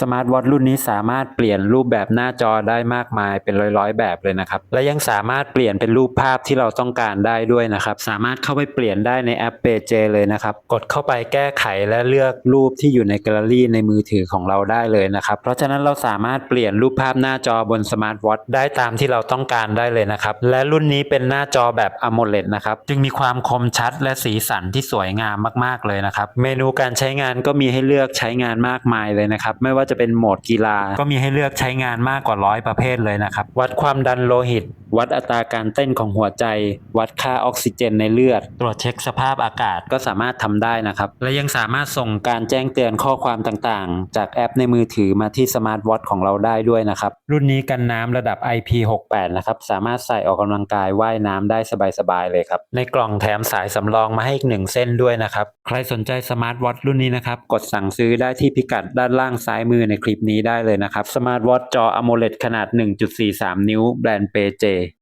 สมาร์ทวอทรุ่นนี้สามารถเปลี่ยนรูปแบบหน้าจอได้มากมายเป็นร้อยๆ แบบเลยนะครับ และยังสามารถเปลี่ยนเป็นรูปภาพที่เราต้องการได้ด้วยนะครับ สามารถเข้าไปเปลี่ยนได้ในแอป p a g e เลยนะครับ กดเข้าไปแก้ไขและเลือกรูปที่อยู่ในแกลเลอรี่ในมือถือของเราได้เลยนะครับ เพราะฉะนั้นเราสามารถเปลี่ยนรูปภาพหน้าจอบนสมาร์ทวอทได้ตามที่เราต้องการได้เลยนะครับ และรุ่นนี้เป็นหน้าจอแบบ AMOLED นะครับ จึงมีความคมชัดและสีสันที่สวยงามมากๆเลยนะครับ เมนูการใช้งานก็มีให้เลือกใช้งานมากมายเลยนะครับ ไม่ว่าจะเป็นโหมดกีฬา ก็มีให้เลือกใช้งานมากกว่าร้อยประเภทเลยนะครับ วัดความดันโลหิต วัดอัตราการเต้นของหัวใจ วัดค่าออกซิเจนในเลือด ตรวจเช็คสภาพอากาศก็สามารถทำได้นะครับ และยังสามารถส่งการแจ้งเตือนข้อความต่างๆ จากแอปในมือถือมาที่สมาร์ทวอทของเราได้ด้วยนะครับ รุ่นนี้กันน้ำระดับ IP68 นะครับ สามารถใส่ออกกำลังกายว่ายน้ำได้สบายๆเลยครับ ในกล่องแถมสายสำรองมาให้อีกหนึ่งเส้นด้วยนะครับ ใครสนใจสมาร์ทวอทรุ่นนี้นะครับ กดสั่งซื้อได้ที่พิกัดด้านล่างซ้ายมือในคลิปนี้ได้เลยนะครับสมาร์ทวอทจอ AMOLED ขนาด 1.43 นิ้วแบรนด์เปเจ